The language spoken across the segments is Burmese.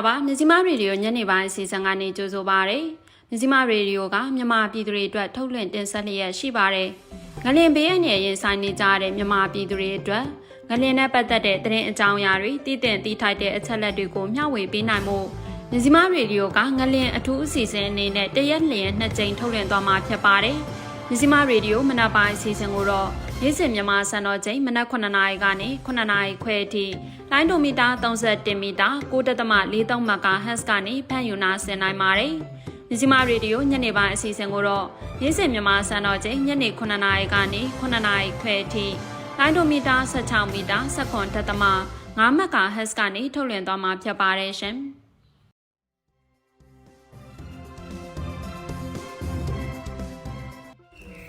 င်္ဂလာပါမြစီမရေဒီယိုညနေပိုင်းအစီအစဉ်ကနေကြိုဆိုပါရစေမြစီမရေဒီယိုကမြန်မာပြည်သူတွေအတွက်ထုတ်လွှင့်တင်ဆက်လျက်ရှိပါတယ်ငလင်ဘေးရနယ်ရင်ဆိုင်နေကြတဲ့မြန်မာပြည်သူတွေအတွက်ငလင်နဲ့ပတ်သက်တဲ့သတင်းအကြောင်းအရာတွေတည်တင်တည်ထိုက်တဲ့အချက်လက်တွေကိုမျှဝေပေးနိုင်မှုမြစီမရေဒီယိုကငလင်အထူးအစီအစဉ်အနေနဲ့တရက်လျင်နှစ်ကြိမ်ထုတ်လွှင့်သွားမှာဖြစ်ပါတယ်မြစီမရေဒီယိုမနက်ပိုင်းအစီအစဉ်ကိုတော့ နေ့စဉ်မြန်မာစံတော်ချိန်မနက်9:00နာရီကနေ9:00နာရီခွဲအထိလိုင်းဒိုမီတာ31မီတာ9.43မကာဟက်စ်ကနေဖန်ယူနာဆင်နိုင်ပါတယ်။မြစီမာရေဒီယိုညနေပိုင်းအစီအစဉ်ကိုတော့နေ့စဉ်မြန်မာစံတော်ချိန်ညနေ9:00နာရီကနေ9:00နာရီခွဲအထိလိုင်းဒိုမီတာ16မီတာ7.3မကာဟက်စ်ကနေထုတ်လွှင့်သွားမှာဖြစ်ပါတယ်ရှင်။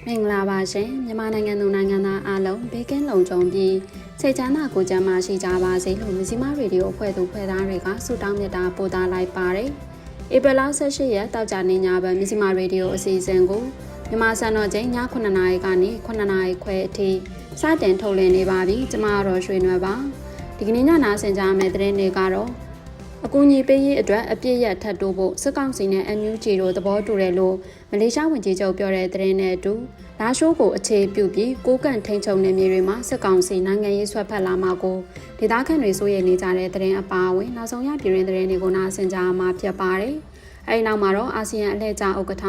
မင်္ဂလာပါရှင်မြန်မာနိုင်ငံသူနိုင်ငံသားအားလုံးဘေးကင်းလုံခြုံပြီးစိတ်ချမ်းသာကိုယ်ကျန်းမာရှိကြပါစေလို့မြစီမရေဒီယိုအဖွဲ့သူဖွဲ့သားတွေကဆုတောင်းမြတ်တာပို့သလိုက်ပါတယ်ဧပြီလ18ရက်တောက်ကြနေညဘက်မြစီမရေဒီယိုအစီအစဉ်ကိုမြန်မာစံတော်ချိန်ည9:00နာရီကနေ9:00နာရီခွဲအထိစတင်ထုတ်လွှင့်နေပါပြီကျမကတော့ရွှေနွယ်ပါဒီကနေ့ညနာဆင်ကြမယ့်သတင်းတွေကတော့ အကူအညီပေးရေးအတွက်အပြည့်ရထပ်တိုးဖို့စစ်ကောင်စီနဲ့ NUG တို့သဘောတူတယ်လို့မလေးရှားဝန်ကြီးချုပ်ပြောတဲ့သတင်းနဲ့အတူလာရှိုးကိုအခြေပြုပြီးကိုကန့်ထိန်ချုံနေမြေတွေမှာစစ်ကောင်စီနိုင်ငံရေးဆွဲဖက်လာမှာကိုဒေသခံတွေစိုးရိမ်နေကြတဲ့သတင်းအပါအဝင်နောက်ဆုံးရပြည်တွင်းသတင်းတွေကိုနားဆင်ကြမှာဖြစ်ပါတယ်။အဲဒီနောက်မှာတော့အာဆီယံအလှည့်ကျဥက္ကဋ္ဌ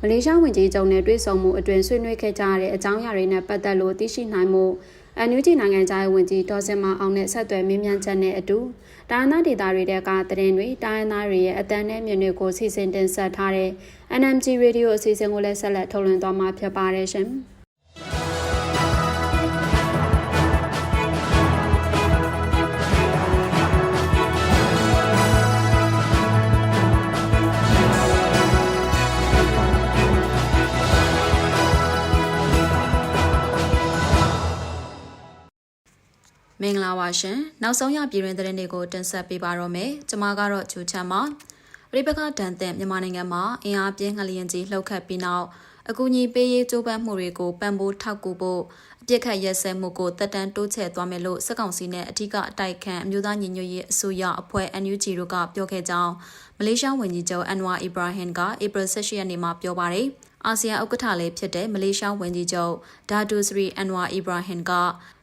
မလေးရှားဝန်ကြီးချုပ်နဲ့တွေ့ဆုံမှုအတွင်ဆွေးနွေးခဲ့ကြတဲ့အကြောင်းအရာတွေနဲ့ပတ်သက်လို့သိရှိနိုင်မှုအန်ယူဂျီနိုင်ငံသားရေးဝန်ကြီးဒေါ်စင်မအောင်နဲ့ဆက်သွယ်မြင်းမြန်းချက်နဲ့အတူ တိုင်းသားဒေသတွေတဲကသတင်းတွေတိုင်းသားတွေရဲ့အတန်းနဲ့မြင်တွေကိုစီစဉ်တင်ဆက်ထားတဲ့ NMG Radio အစီအစဉ်ကိုလည်းဆက်လက်ထုတ်လွှင့်သွားမှာဖြစ်ပါတယ်ရှင်။ င်္ဂလာပါရှင်နောက်ဆုံးရပြည်တွင်သတင်းတွေကိုတင်ဆက်ပေးပါတော့မယ်ကျွန်မကတော့ချူချမ်းပါပြိပခဒဏ်သင့်မြန်မာနိုင်ငံမှာအင်အားပြင်းငလျင်ကြီးလှုပ်ခတ်ပြီးနောက်အကူအညီပေးရေးကြိုးပမ်းမှုတွေကိုပံ့ပိုးထောက်ကူဖို့အပြစ်ခတ်ရက်စဲမှုကိုတက်တန်းတိုးချဲ့သွားမယ်လို့စစ်ကောင်စီနဲ့အထူးအတိုက်ခံအမျိုးသားညီညွတ်ရေးအစိုးရအဖွဲ့ NUG တို့ကပြောခဲ့ကြောင်းမလေးရှားဝန်ကြီးချုပ်အန်ဝါအီဘရာဟင်ကဧပြီ16ရက်နေ့မှာပြောပါတယ်အာဆီယံဥက္ကဋ္ဌလည်းဖြစ်တဲ့မလေးရှားဝန်ကြီးချုပ်ဒါဒူစရီအန်ဝါအီဘရာဟင်က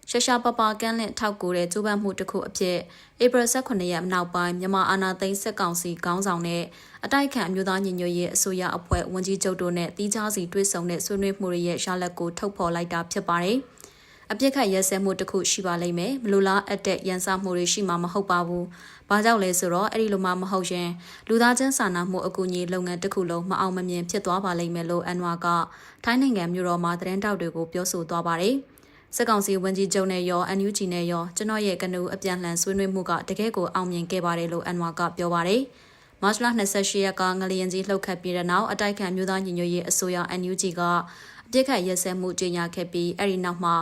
ရှာရှာပပကန်းလင့်ထောက်ကူတဲ့ကျိုးပန်းမှုတစ်ခုအဖြစ်ဧပြီ18ရက်နောက်ပိုင်းမြန်မာအာဏာသိမ်းစစ်ကောင်စီခေါင်းဆောင်နဲ့အတိုက်ခံအမျိုးသားညီညွတ်ရေးအစိုးရအဖွဲ့ဝန်ကြီးချုပ်တို့နဲ့တီးခြားစီတွေ့ဆုံတဲ့ဆွေးနွေးမှုတွေရဲ့ရလဒ်ကိုထုတ်ဖော်လိုက်တာဖြစ်ပါတယ်။အပြစ်ခတ်ရဲစဲမှုတစ်ခုရှိပါလိမ့်မယ်။မလိုလားအပ်တဲ့ရန်စမှုတွေရှိမှာမဟုတ်ပါဘူး။ဘာကြောင့်လဲဆိုတော့အဲ့ဒီလိုမှမဟုတ်ရင်လူသားချင်းစာနာမှုအကူအညီလုပ်ငန်းတစ်ခုလုံးမအောင်မမြင်ဖြစ်သွားပါလိမ့်မယ်လို့အန်ဝါကထိုင်းနိုင်ငံမြို့တော်မှာသတင်းတောက်တွေကိုပြောဆိုသွားပါတယ်။ စစ်ကောင်စီဝန်ကြီးချုပ်နဲ့ရော NUG နဲ့ရောကျွန်တော်ရဲ့ကနူအပြန်လှန်ဆွေးနွေးမှုကတကယ်ကိုအောင်မြင်ခဲ့ပါတယ်လို့အန်ဝါကပြောပါတယ်။မတ်လ28ရက်ကငလျင်ကြီးလှုပ်ခတ်ပြီးတဲ့နောက်အတိုက်ခံမျိုးသားညီညွတ်ရေးအစိုးရ NUG ကအပြစ်ခတ်ရက်စဲမှုကြေညာခဲ့ပြီးအဲ့ဒီနောက်မှာ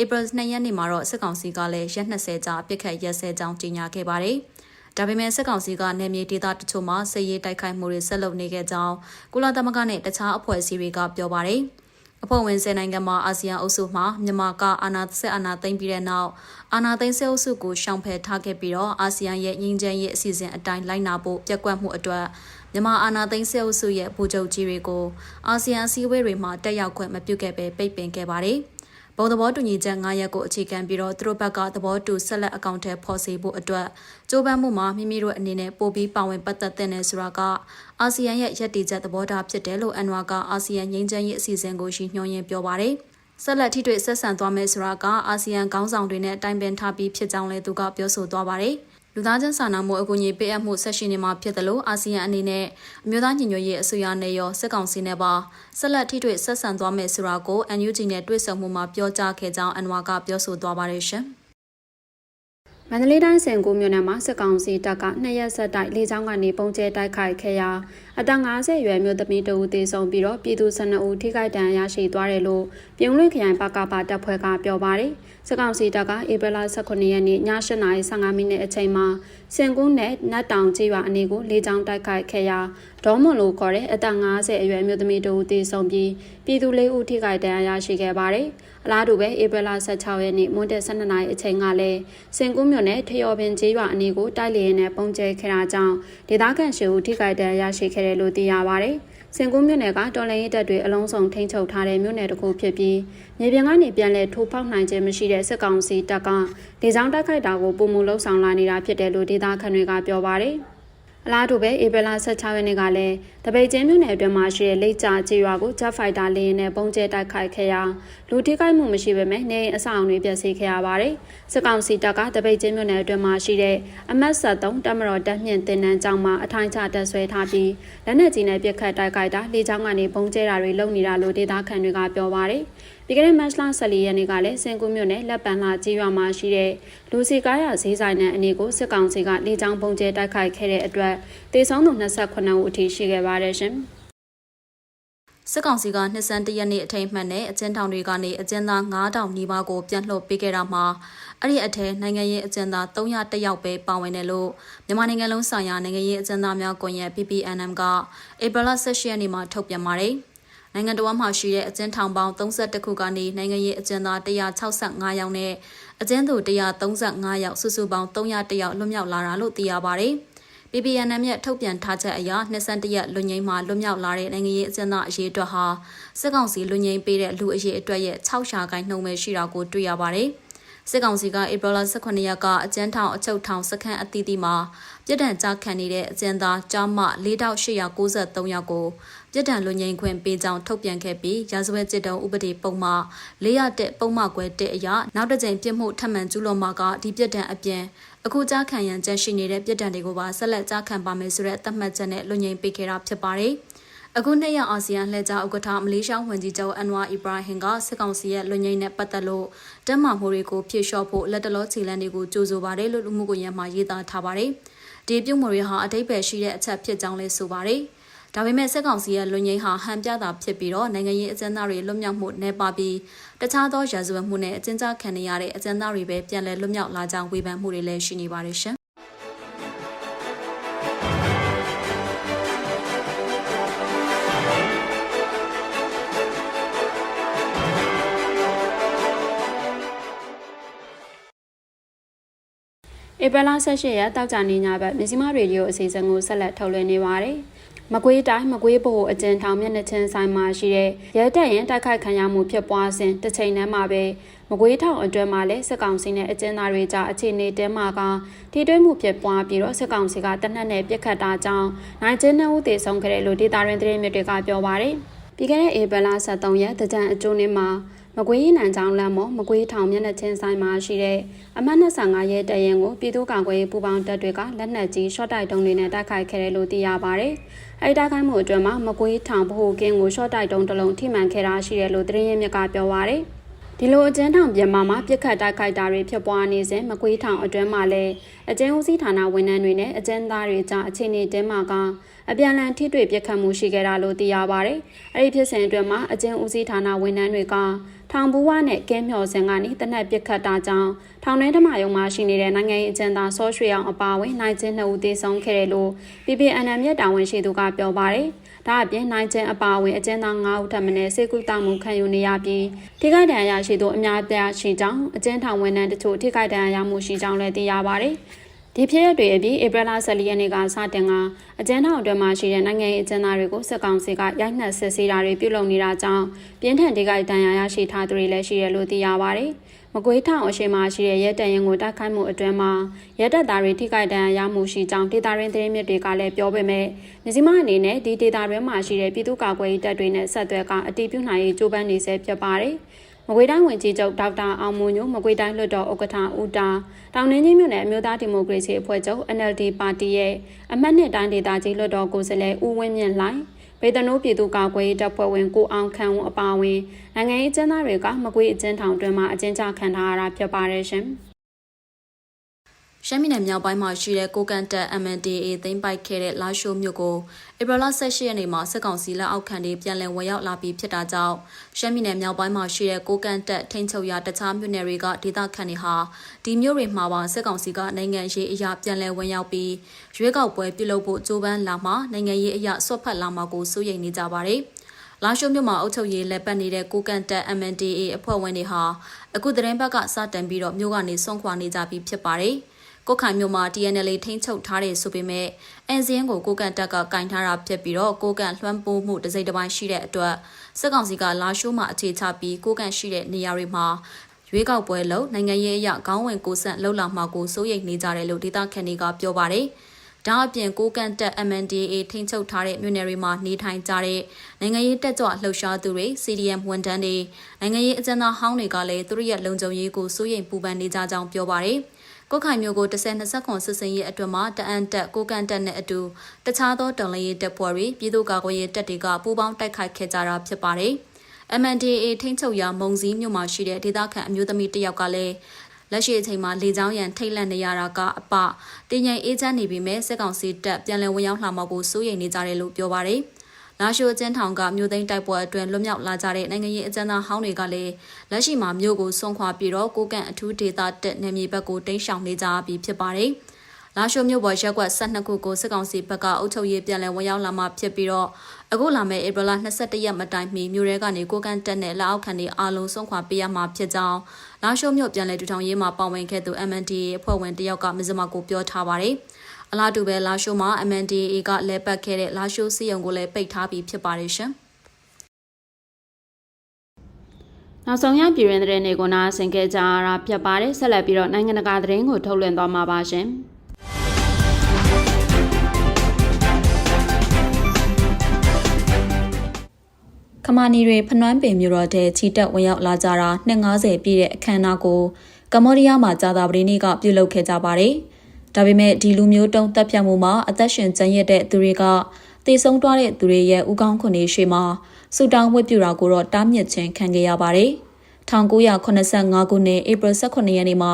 ဧပြီ2ရက်နေ့မှာတော့စစ်ကောင်စီကလည်းရက်20ကြာအပြစ်ခတ်ရက်စဲကြောင်းကြေညာခဲ့ပါတယ်။ဒါပေမဲ့စစ်ကောင်စီကနေမြေဒေသတချို့မှာစစ်ရေးတိုက်ခိုက်မှုတွေဆက်လုပ်နေခဲ့ကြောင်းကုလသမဂ္ဂနဲ့တခြားအဖွဲ့အစည်းတွေကပြောပါတယ်။ အဖွဲ့ဝင်10နိုင်ငံမှာအာဆီယံအုပ်စုမှမြန်မာကအာဏာဆက်အာဏာသိမ်းပြီးတဲ့နောက်အာဏာသိမ်းဆဲအုပ်စုကိုရှောင်ဖယ်ထားခဲ့ပြီးတော့အာဆီယံရဲ့ငြိမ်းချမ်းရေးအစီအစဉ်အတိုင်းလိုက်နာဖို့ပြက်ကွက်မှုအတွက်မြန်မာအာဏာသိမ်းဆဲအုပ်စုရဲ့ဗိုလ်ချုပ်ကြီးတွေကိုအာဆီယံအစည်းအဝေးတွေမှာတက်ရောက်ခွင့်မပြုခဲ့ပဲပိတ်ပင်ခဲ့ပါတယ်။ ဘုံသဘောတူညီချက်9ရပ်ကိုအခြေခံပြီးတော့သူတို့ဘက်ကသဘောတူဆက်လက်အကောင့်ထဲဖော်စီဖို့အတွက်ကြိုးပမ်းမှုမှာမိမိတို့အနေနဲ့ပို့ပြီးပါဝင်ပတ်သက်တဲ့နေဆိုတာကအာဆီယံရဲ့ရည်တည်ချက်သဘောထားဖြစ်တယ်လို့အန်ဝါကအာဆီယံငြိမ်းချမ်းရေးအစီအစဉ်ကိုရည်ညွှန်းရင်းပြောပါတယ်ဆက်လက်ထိတွေ့ဆက်ဆံသွားမယ်ဆိုတာကအာဆီယံခေါင်းဆောင်တွေနဲ့တိုင်ပင်ထားပြီးဖြစ်ကြောင်းလည်းသူကပြောဆိုသွားပါတယ်။ လူသားချင်းစာနာမှုအကူအညီပေးအပ်မှုဆက်ရှိနေမှာဖြစ်တယ်လို့အာဆီယံအနေနဲ့အမျိုးသားညီညွတ်ရေးအစိုးရနဲ့ရောစစ်ကောင်စီနဲ့ပါဆက်လက်ထိတွေ့ဆက်ဆံသွားမယ်ဆိုတာကို NUG နဲ့တွေ့ဆုံမှုမှာပြောကြားခဲ့ကြောင်းအန်ဝါကပြောဆိုသွားပါတယ်ရှင်။မန္တလေးတိုင်းစင်ကူမြို့နယ်မှာစစ်ကောင်စီတပ်ကနှစ်ရက်ဆက်တိုက်လေကြောင်းကနေပုံကျဲတိုက်ခိုက်ခဲ့ရာအသက်50ရွယ်မျိုးသမီးတဦးသေဆုံးပြီးတော့ပြည်သူ12ဦးထိခိုက်ဒဏ်ရာရရှိသွားတယ်လို့ပြုံးလွင့်ခရိုင်ပကပတပ်ဖွဲ့ကပြောပါတယ်။ စကောင်စီတပ်ကဧပြီလ18ရက်နေ့ည8:15မိနစ်အချိန်မှာစင်ကူးနဲ့နတ်တောင်ကြီးရွာအနီးကိုလေကြောင်းတိုက်ခိုက်ခဲ့ရာဒေါမွန်လို့ခေါ်တဲ့အသက်50အရွယ်မျိုးသမီးတဦးသေဆုံးပြီးပြည်သူ၄ဦးထိခိုက်ဒဏ်ရာရရှိခဲ့ပါတယ်။အလားတူပဲဧပြီလ16ရက်နေ့မွန်းတဲ့12နာရီအချိန်ကလည်းစင်ကူးမြို့နယ်ထယော်ပင်ကြီးရွာအနီးကိုတိုက်လေရင်နဲ့ပုံကျဲခဲ့တာကြောင့်ဒေသခံရှေဦးထိခိုက်ဒဏ်ရာရရှိခဲ့တယ်လို့သိရပါတယ်။ စင်ကူးမြို့နယ်ကတော်လှန်ရေးတပ်တွေအလုံးစုံထိန်းချုပ်ထားတဲ့မြို့နယ်တစ်ခုဖြစ်ပြီးမြေပြင်ကနေပြန်လည်ထိုးဖောက်နိုင်ခြင်းမရှိတဲ့စစ်ကောင်စီတပ်ကဒေသတိုက်ခိုက်တာကိုပုံမူလှုပ်ဆောင်လာနေတာဖြစ်တယ်လို့ဒေသခံတွေကပြောပါတယ်။ အလားတူပဲဧပြီလ16ရက်နေ့ကလည်းတပိတ်ကျင်းမြို့နယ်အတွင်းမှာရှိတဲ့လိတ်ကြကြေးရွာကိုဂျက်ဖိုက်တာလေယာဉ်နဲ့ပုံကျဲတိုက်ခိုက်ခဲ့ရာလူထိခိုက်မှုမရှိပေမဲ့နေအိမ်အဆောက်အုံတွေပျက်စီးခဲ့ရပါတယ်။စစ်ကောင်စီတပ်ကတပိတ်ကျင်းမြို့နယ်အတွင်းမှာရှိတဲ့အမတ်73တမတော်တပ်မြင့်တင်နန်းကျောင်းမှာအထိုင်ချတပ်ဆွဲထားပြီးလက်နက်ကြီးနဲ့ပစ်ခတ်တိုက်ခိုက်တာလေကြောင်းကနေပုံကျဲတာတွေလုပ်နေတာလို့ဒေသခံတွေကပြောပါတယ်။ ပြီးခဲ့တဲ့မတ်လ14ရက်နေ့ကလည်းစင်ကူးမြို့နယ်လက်ပံလာကြီးရွာမှာရှိတဲ့လူစီကားရဈေးဆိုင်နဲ့အနေကိုစစ်ကောင်စီကလေကြောင်းပုံကျဲတိုက်ခိုက်ခဲ့တဲ့အတွက်တေဆုံးသူ28ဦးအထိရှိခဲ့ပါတယ်ရှင်။စစ်ကောင်စီကနှစ်စန်းတရက်နေ့အထိမ်းမှတ်နဲ့အကျဉ်းထောင်တွေကနေအကျဉ်းသား9000နီးပါးကိုပြန်လှုပ်ပေးခဲ့တာမှာအဲ့ဒီအထက်နိုင်ငံရေးအကျဉ်းသား300တက်ရောက်ပဲပါဝင်တယ်လို့မြန်မာနိုင်ငံလုံးဆိုင်ရာနိုင်ငံရေးအကျဉ်းသားများကွန်ရက် PPNM ကဧပြီလ18ရက်နေ့မှာထုတ်ပြန်ပါတယ်။ နိုင်ငံတော်မှာရှိတဲ့အကျဉ်းထောင်ပေါင်း32ခုကနေနိုင်ငံရေးအကျဉ်းသား165ယောက်နဲ့အကျဉ်းသူ135ယောက်စုစုပေါင်း300ယောက်လွတ်မြောက်လာတာလို့သိရပါတယ်။ PPNM ရဲ့ထုတ်ပြန်ထားချက်အရ22ရက်လွတ်ငိမ့်မှာလွတ်မြောက်လာတဲ့နိုင်ငံရေးအကျဉ်းသားအရေးအတွက်ဟာစစ်ကောင်စီလွတ်ငိမ့်ပေးတဲ့လူအရေးအတွက်ရဲ့6ရှာကိုင်းနှုံပဲရှိတာကိုတွေ့ရပါတယ်။စစ်ကောင်စီကဧပြီလ18ရက်ကအကျဉ်းထောင်အချုပ်ထောင်စခန်းအသီးသီးမှာပြစ်ဒဏ်ကြားခံနေတဲ့အကျဉ်းသားကြားမ4893ယောက်ကို ပြစ်ဒဏ်လွန်ငင်းခွင့်ပေးကြောင်းထုတ်ပြန်ခဲ့ပြီးရာဇဝတ်စစ်တုံးဥပဒေပုံမှ400ပုံမှခွဲ1အရနောက်တစ်ကြိမ်ပြစ်မှုထပ်မံကျူးလွန်မှာကဒီပြစ်ဒဏ်အပြင်အခုကြားခံရန်ကြန့်ရှိနေတဲ့ပြစ်ဒဏ်တွေကိုပါဆက်လက်ကြားခံပါမယ်ဆိုတဲ့သတ်မှတ်ချက်နဲ့လွန်ငင်းပေးခဲ့တာဖြစ်ပါတယ်။အခုနှစ်ရအာဆီယံလှည့်ကြားဥက္ကဋ္ဌမလေးရှားဝန်ကြီးချုပ်အန်ဝါအီဘရာဟင်ကစစ်ကောင်စီရဲ့လွန်ငိမ့်နဲ့ပတ်သက်လို့တက်မှမှုတွေကိုဖြေလျှော့ဖို့လက်တလောခြေလှမ်းတွေကိုကြိုးဆိုပါတယ်လို့လူမှုကွန်ရက်မှာရေးသားထားပါတယ်။ဒီပြုမှုတွေဟာအတိတ်ပဲရှိတဲ့အချက်ဖြစ်ကြောင်းလည်းဆိုပါတယ်။ ဒါပေမဲ့စစ်ကောင်စီရဲ့လွန်ငိမ့်ဟာဟန်ပြတာဖြစ်ပြီးတော့နိုင်ငံရေးအကျဉ်းသားတွေလွတ်မြောက်မှုနဲ့ပါပြီးတခြားသောရာဇဝတ်မှုနဲ့အကျဉ်းချခံနေရတဲ့အကျဉ်းသားတွေပဲပြန်လည်လွတ်မြောက်လာကြောင်းဝေဖန်မှုတွေလည်းရှိနေပါတယ်ရှင်ဧပြီလ18ရက်တောက်ကြနေညဘက်မြစီမရေဒီယိုအစီအစဉ်ကိုဆက်လက်ထုတ်လွှင့်နေပါတယ်။ မကွေးတိုင်းမကွေးဘို့အကျဉ်ထောင်မျက်နှာချင်းဆိုင်မှာရှိတဲ့ရဲတပ်ရင်တိုက်ခိုက်ခံရမှုဖြစ်ပွားစဉ်တစ်ချိန်တည်းမှာပဲမကွေးထောင်အတွင်းမှာလည်းစစ်ကောင်စီနဲ့အကျဉ်းသားတွေကြားအခြေအနေတဲမှာကထိတွေ့မှုဖြစ်ပွားပြီးတော့စစ်ကောင်စီကတနက်နဲ့ပြစ်ခတ်တာကြောင့်နိုင်ကျင်းနှုတ်သေဆုံးခဲ့တယ်လို့ဒေတာရင်းသတင်းမြစ်တွေကပြောပါတယ်။ပြီးခဲ့တဲ့ဧပြီလ23ရက်တကြံအကျိုးနေ့မှာမကွေးရနံချောင်းလမ်းမော်မကွေးထောင်မျက်နှာချင်းဆိုင်မှာရှိတဲ့အမှတ်25ရဲတရင်ကိုပြည်သူ့ကောင်ကွယ်ပူပေါင်းတပ်တွေကလက်နက်ကြီးရှော့တိုက်တုံးတွေနဲ့တိုက်ခိုက်ခဲ့တယ်လို့သိရပါဗျ။ အဲဒီတိုက်ခိုက်မှုအတွင်းမှာမကွေးထောင်ဗဟိုကင်းကိုရှော့တိုက်တုံးတစ်လုံးထိမှန်ခဲ့တာရှိတယ်လို့သတင်းရင်းမြစ်ကပြောပါဗျ။ဒီလိုအကျဉ်းထောင်ပြန်မှာမှာပြစ်ခတ်တိုက်ခိုက်တာတွေဖြစ်ပွားနေစဉ်မကွေးထောင်အတွင်းမှာလည်းအကျဉ်းဦးစီးဌာနဝန်ထမ်းတွေနဲ့အကျဉ်းသားတွေကြားအခြေအနေတင်းမှာကအပြန်အလှန်ထိတွေ့ပြစ်ခတ်မှုရှိခဲ့တာလို့သိရပါဗျ။အဲဒီဖြစ်စဉ်အတွင်းမှာအကျဉ်းဦးစီးဌာနဝန်ထမ်းတွေက ထောင်ဘူးဝနဲ့ကဲမျော်စင်ကနေတနက်ပစ်ခတ်တာကြောင့်ထောင်ထဲထမယုံမှာရှိနေတဲ့နိုင်ငံရေးအကျဉ်းသားဆောရွှေအောင်အပါအဝင်နိုင်ချင်းနှစ်ဦးသေဆုံးခဲ့တယ်လို့ PPNM ရဲ့တာဝန်ရှိသူကပြောပါတယ်။ဒါအပြင်နိုင်ချင်းအပါအဝင်အကျဉ်းသား9ဦးထပ်မံစေကုသမှုခံယူနေရပြီးထိခိုက်ဒဏ်ရာရှိသူအများပြားရှိကြောင်းအကျဉ်းထောင်ဝန်ထမ်းတချို့ထိခိုက်ဒဏ်ရာရမှုရှိကြောင်းလည်းသိရပါတယ်။ ဒီဖြစ်ရပ်တွေအပြီးဧပြီလ14ရက်နေ့ကစတင်ကအကျဉ်းထောင်အတွင်းမှာရှိတဲ့နိုင်ငံရေးအကျဉ်းသားတွေကိုစစ်ကောင်စီကရိုက်နှက်ဆစ်ဆေးတာတွေပြုလုပ်နေတာကြောင့်ပြင်းထန်ဒေဂိုက်တန်ရာရရှိထားသူတွေလည်းရှိရလို့သိရပါတယ်။မကွေးထောင်အရှိမှရှိတဲ့ရဲတပ်ရင်ကိုတိုက်ခိုက်မှုအတွင်းမှာရဲတပ်သားတွေထိခိုက်ဒဏ်ရာရမှုရှိကြောင်းဒေတာရင်းသတင်းမြစ်တွေကလည်းပြောပေမဲ့မြစီမအနေနဲ့ဒီဒေတာရင်းမှာရှိတဲ့ပြည်သူ့ကာကွယ်ရေးတပ်တွေနဲ့ဆက်သွယ်ကအတီးပြုနိုင်ရေးကြိုးပမ်းနေဆဲဖြစ်ပါတယ်။ မကွေးတိုင်းဝန်ကြီးချုပ်ဒေါက်တာအောင်မွန်ညိုမကွေးတိုင်းလွှတ်တော်ဥက္ကဋ္ဌဦးတာတောင်နှင်းကြီးမြို့နယ်အမျိုးသားဒီမိုကရေစီအဖွဲ့ချုပ် NLD ပါတီရဲ့အမတ်နှစ်တိုင်းဒေသကြီးလွှတ်တော်ကိုယ်စားလှယ်ဦးဝင်းမြင့်လှိုင်ပေတနိုးပြည်သူ့ကာကွယ်ရေးတပ်ဖွဲ့ဝင်ကိုအောင်ခန့်ဝအပါအဝင်နိုင်ငံရေးကျန်းသားတွေကမကွေးအကျဉ်းထောင်တွင်မှအကျဉ်းချခံထားရတာဖြစ်ပါတယ်ရှင်။ ရှမ်းပြည်နယ်မြောက်ပိုင်းမှာရှိတဲ့ကိုကန်တက် MNDAA သိမ်းပိုက်ခဲ့တဲ့လာရှိုးမြို့ကိုဧပြီလ18ရက်နေ့မှာစစ်ကောင်စီလက်အောက်ခံတွေပြန်လည်ဝင်ရောက်လာပြီးဖြစ်တာကြောင့်ရှမ်းပြည်နယ်မြောက်ပိုင်းမှာရှိတဲ့ကိုကန်တက်ထိန်းချုပ်ရာတခြားမြို့နယ်တွေကဒေသခံတွေဟာဒီမြို့တွေမှာပါစစ်ကောင်စီကနိုင်ငံရေးအရာပြန်လည်ဝင်ရောက်ပြီးရွေးကောက်ပွဲပြုလုပ်ဖို့ကြိုးပမ်းလာမှနိုင်ငံရေးအရာဆွတ်ဖက်လာမှာကိုစိုးရိမ်နေကြပါတယ်။လာရှိုးမြို့မှာအုပ်ချုပ်ရေးလက်ပတ်နေတဲ့ကိုကန်တက် MNDA အဖွဲ့ဝင်တွေဟာအခုသတင်းဘက်ကစတင်ပြီးတော့မြို့ကနေဆုံးခွာနေကြပြီဖြစ်ပါတယ်။ ကိုခိုင်မြို့မှာ TNL ထိန်းချုပ်ထားတယ်ဆိုပေမဲ့ NCN ကိုကိုကန်တက်ကကင်ထားတာဖြစ်ပြီးတော့ကိုကန်လွှမ်းပိုးမှုတစ်စိတ်တစ်ပိုင်းရှိတဲ့အတွက်စစ်ကောင်စီကလာရှိုးမှာအခြေချပြီးကိုကန်ရှိတဲ့နေရာတွေမှာရွေးကောက်ပွဲလုပ်နိုင်ငံရေးအရခေါင်းဝင်ကိုဆန့်လှုပ်လာမှာကိုစိုးရိမ်နေကြတယ်လို့ဒေသခံတွေကပြောပါတယ်။ဒါအပြင်ကိုကန်တက် MNDAA ထိန်းချုပ်ထားတဲ့မြို့နယ်တွေမှာနေထိုင်ကြတဲ့နိုင်ငံရေးတက်ကြွလှုပ်ရှားသူတွေ CDM ဝန်ထမ်းတွေနိုင်ငံရေးအကျဉ်းသားဟောင်းတွေကလည်းသူတို့ရဲ့လုံခြုံရေးကိုစိုးရိမ်ပူပန်နေကြကြောင်းပြောပါတယ်။ ကိုခိုင်မျိုးကို10-20ခွန်စစ်စင်ရေးအတွက်မှာတအန်တက်ကိုကန်တက်နဲ့အတူတခြားသောတော်လှန်ရေးတပ်ဖွဲ့တွေပြည်သူ့ကာကွယ်ရေးတပ်တွေကပူးပေါင်းတိုက်ခိုက်ခဲ့ကြတာဖြစ်ပါတယ်။ MNDAA ထိန်းချုပ်ရာမုံစည်းမြို့မှာရှိတဲ့ဒေသခံအမျိုးသမီးတစ်ယောက်ကလည်းလက်ရှိအချိန်မှာလေကြောင်းရန်ထိတ်လန့်နေရတာကအပတင်းငိမ်အေးချမ်းနေပြီမဲ့စစ်ကောင်စီတပ်ပြန်လည်ဝင်ရောက်လာမှာကိုစိုးရိမ်နေကြတယ်လို့ပြောပါတယ်။ လာရှိုအကျဉ်းထောင်ကမြို့သိမ်းတိုက်ပွဲအတွင်းလွတ်မြောက်လာကြတဲ့နိုင်ငံရေးအကျဉ်းသားဟောင်းတွေကလည်းလက်ရှိမှာမြို့ကိုဆွန့်ခွာပြီးတော့ကိုကန့်အထူးဒေသတက်နယ်မြေဘက်ကိုတိမ်းရှောင်နေကြပြီဖြစ်ပါတယ်။လာရှိုမြို့ပေါ်ရက်ကွက်12ခုကိုစစ်ကောင်စီဘက်ကအုပ်ချုပ်ရေးပြန်လည်ဝင်ရောက်လာမှဖြစ်ပြီးတော့အခုလာမယ့်ဧပြီလ22ရက်မတိုင်မီမြို့ရဲကနေကိုကန့်တက်နဲ့လက်အောက်ခံတွေအားလုံးဆုံးခွာပေးရမှာဖြစ်ကြောင်းလာရှိုမြို့ပြန်လည်ထူထောင်ရေးမှာပါဝင်ခဲ့သူ MND အဖွဲ့ဝင်တယောက်ကမဇ္ဈမကိုပြောထားပါတယ်။ အလားတူပဲလာရှိုးမှာ MNDAA ကလဲပတ်ခဲ့တဲ့လာရှိုးစီယုံကိုလည်းပိတ်ထားပြီးဖြစ်ပါတယ်ရှင်။နောက်ဆုံးရပြည်တွင်သတင်းတွေကိုနားဆင်ကြကြရတာဖြစ်ပါတယ်ဆက်လက်ပြီးတော့နိုင်ငံတကာသတင်းကိုထုတ်လွှင့်သွားမှာပါရှင်ခမာနီတွေဖနွမ်းပင်မြို့တော်တဲ့ချီတက်ဝင်ရောက်လာကြတာ250ပြည့်တဲ့အခမ်းအနားကိုကမ္ဘောဒီးယားမှာကြာသပတေးနေ့ကပြုလုပ်ခဲ့ကြပါတယ်။ ဒါပေမဲ့ဒီလူမျိုးတုံးတပ်ဖြတ်မှုမှာအသက်ရှင်ကျန်ရတဲ့သူတွေကတည်ဆုံးသွားတဲ့သူတွေရဲ့ဥကောင်းခွန်တွေရှေ့မှာဆူတောင်းဝတ်ပြူတာကိုတော့တားမြစ်ခြင်းခံခဲ့ရပါတယ်။1985ခုနှစ်ဧပြီ18ရက်နေ့မှာ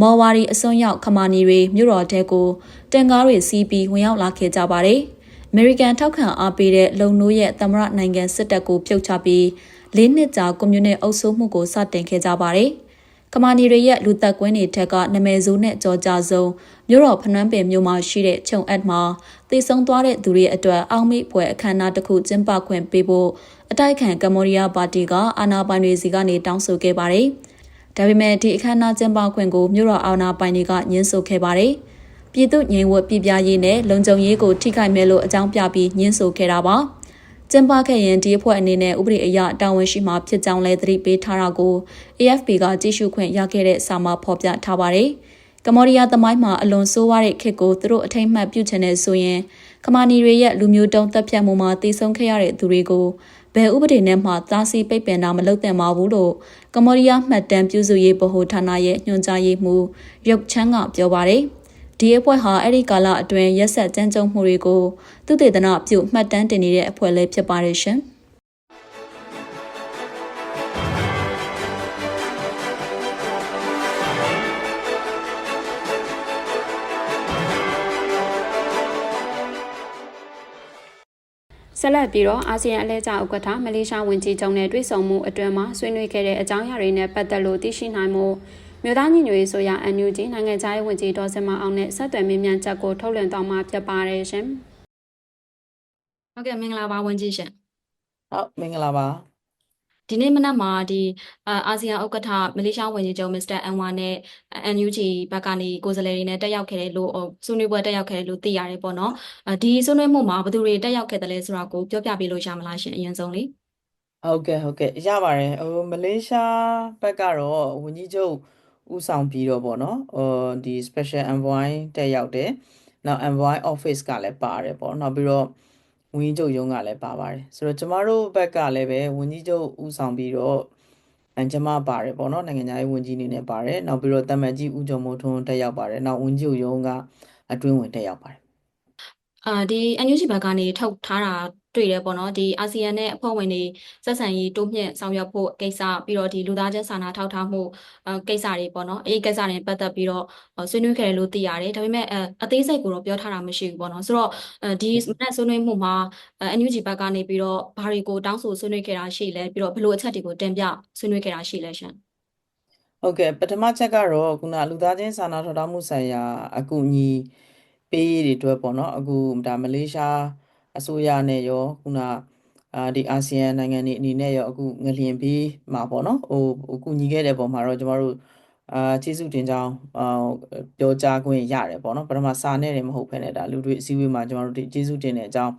မော်ဝါရီအစွန်းရောက်ခမာနီတွေမြို့တော်တဲကိုတန်ကားတွေစီးပြီးဝင်ရောက်လာခဲ့ကြပါတယ်။ American ထောက်ခံအားပေးတဲ့လုံနိုးရဲ့သမရနိုင်ငံစစ်တပ်ကိုပြုတ်ချပြီးလေးနှစ်ကြာကွန်မြူနစ်အုပ်စိုးမှုကိုစတင်ခဲ့ကြပါတယ်။ ကမာနီတွေရဲ့လူသက်ကွင်းတွေထက်ကနမယ်ဆိုးနဲ့ကြောကြဆုံးမြို့တော်ဖနွမ်းပင်မြို့မှာရှိတဲ့ခြုံအပ်မှာတည်ဆုံသွားတဲ့သူတွေအတွက်အောက်မေ့ပွဲအခမ်းအနားတစ်ခုကျင်းပခွင့်ပေးဖို့အတိုက်ခံကမ္ဘောဒီးယားပါတီကအာဏာပိုင်တွေစီကနေတောင်းဆိုခဲ့ပါတယ်။ဒါပေမဲ့ဒီအခမ်းအနားကျင်းပခွင့်ကိုမြို့တော်အာဏာပိုင်တွေကညှင်းဆိုခဲ့ပါတယ်။ပြည်သူ့ငြိမ်ဝှက်ပြည်ပြရေးနဲ့လုံခြုံရေးကိုထိခိုက်မဲ့လို့အကြောင်းပြပြီးညှင်းဆိုခဲ့တာပါ။ ကျင်းပခဲ့ရင်ဒီအဖွဲ့အနေနဲ့ဥပဒေအရတာဝန်ရှိမှဖြစ်ကြောင်းလည်းသတိပေးထားတာကို AFP ကကြည့်ရှုခွင့်ရခဲ့တဲ့စာမှာဖော်ပြထားပါတယ်။ကမ္ဘောဒီးယားသမိုင်းမှာအလွန်ဆိုးဝါးတဲ့ခေတ်ကိုသူတို့အထိမ့်မှတ်ပြုချင်တဲ့ဆိုရင်ကမာနီတွေရဲ့လူမျိုးတုံးတပ်ဖြတ်မှုမှာတည်ဆုံခဲ့ရတဲ့သူတွေကိုဘယ်ဥပဒေနဲ့မှသားစီပိတ်ပင်တာမလုပ်သင့်ပါဘူးလို့ကမ္ဘောဒီးယားမှတ်တမ်းပြုစုရေးဗဟိုဌာနရဲ့ညွှန်ကြားရေးမှူးရုပ်ချမ်းကပြောပါတယ်။ ဒီအဖွဲ့ဟာအဲ့ဒီကာလအတွင်းရက်ဆက်ကြမ်းကြုတ်မှုတွေကိုသူတေသနပြုမှတ်တမ်းတင်နေတဲ့အဖွဲ့လည်းဖြစ်ပါတယ်ရှင်။ဆက်လက်ပြီးတော့အာဆီယံအလဲကျဥက္ကဋ္ဌမလေးရှားဝန်ကြီးချုပ်နဲ့တွေ့ဆုံမှုအတွင်းမှာဆွေးနွေးခဲ့တဲ့အကြောင်းအရာတွေနဲ့ပတ်သက်လို့သိရှိနိုင်မှု မြို့သားညီညွတ်ရေးဆိုရ NUG နိုင်ငံခြားရေးဝန်ကြီးဒေါ်စမအောင်နဲ့ဆက်သွယ်မေးမြန်းချက်ကိုထုတ်လွှင့်သွားမှာဖြစ်ပါတယ်ရှင်။ဟုတ်ကဲ့မင်္ဂလာပါဝန်ကြီးရှင်။ဟုတ်မင်္ဂလာပါ။ဒီနေ့မနက်မှာဒီအာဆီယံဥက္ကဋ္ဌမလေးရှားဝန်ကြီးချုပ်မစ္စတာအန်ဝါနဲ့ NUG ဘက်ကနေကိုယ်စားလှယ်တွေနဲ့တက်ရောက်ခဲ့တယ်လို့ဆွေးနွေးပွဲတက်ရောက်ခဲ့တယ်လို့သိရတယ်ပေါ့နော်။ဒီဆွေးနွေးမှုမှာဘယ်သူတွေတက်ရောက်ခဲ့တယ်လဲဆိုတာကိုပြောပြပေးလို့ရမလားရှင်အရင်ဆုံးလေး။ဟုတ်ကဲ့ဟုတ်ကဲ့ရပါတယ်ဟိုမလေးရှားဘက်ကတော့ဝန်ကြီးချုပ် ဥဆောင်ပြီးတော့ပေါ့နော်ဟိုဒီ special envoy တက်ရောက်တယ်နောက် envoy office ကလည်းပါတယ်ပေါ့နောက်ပြီးတော့ဝန်ကြီးချုပ်ရုံးကလည်းပါပါတယ်ဆိုတော့ကျမတို့ဘက်ကလည်းပဲဝန်ကြီးချုပ်ဥဆောင်ပြီးတော့အန်ကျမပါတယ်ပေါ့နော်နိုင်ငံသားရေးဝန်ကြီးအနေနဲ့ပါတယ်နောက်ပြီးတော့တမန်ကြီးဦးကျော်မိုးထွန်းတက်ရောက်ပါတယ်နောက်ဝန်ကြီးချုပ်ရုံးကအတွင်းဝင်တက်ရောက်ပါတယ်အာဒီ NUG ဘက်ကနေထုတ်ထားတာ တွေ့တယ်ပေါ့နော်ဒီအာဆီယံနဲ့အဖွဲ့ဝင်တွေဆက်ဆံရေးတိုးမြင့်ဆောင်ရွက်ဖို့ကိစ္စပြီးတော့ဒီလူသားချင်းစာနာထောက်ထားမှုအဲကိစ္စတွေပေါ့နော်အဲဒီကိစ္စတွေပတ်သက်ပြီးတော့ဆွေးနွေးခဲ့တယ်လို့သိရတယ်ဒါပေမဲ့အဲအသေးစိတ်ကိုတော့ပြောထားတာမရှိဘူးပေါ့နော်ဆိုတော့ဒီမနက်ဆွေးနွေးမှုမှာအဲ NUG ဘက်ကနေပြီးတော့ဘာတွေကိုတောင်းဆိုဆွေးနွေးခဲ့တာရှိလဲပြီးတော့ဘယ်လိုအချက်တွေကိုတင်ပြဆွေးနွေးခဲ့တာရှိလဲရှင်ဟုတ်ကဲ့ပထမချက်ကတော့ခုနလူသားချင်းစာနာထောက်ထားမှုဆိုင်ရာအကူအညီပေးရေးတွေအတွက်ပေါ့နော်အခုဒါမလေးရှား အစိုးရနဲ့ရောခုနအာဒီအာဆီယံနိုင်ငံတွေအနေနဲ့ရောအခုငလျင်ပြီးမှာပေါ့နော်ဟိုအကူညီခဲ့တဲ့ပုံမှာတော့ကျမတို့အာကျေးဇူးတင်ကြောင်းအာပြောကြားခွင့်ရတယ်ပေါ့နော်ပထမစာနဲ့တယ်မဟုတ်ဘဲနဲ့ဒါလူတွေအစည်းအဝေးမှာကျမတို့ဒီကျေးဇူးတင်တဲ့အကြောင်း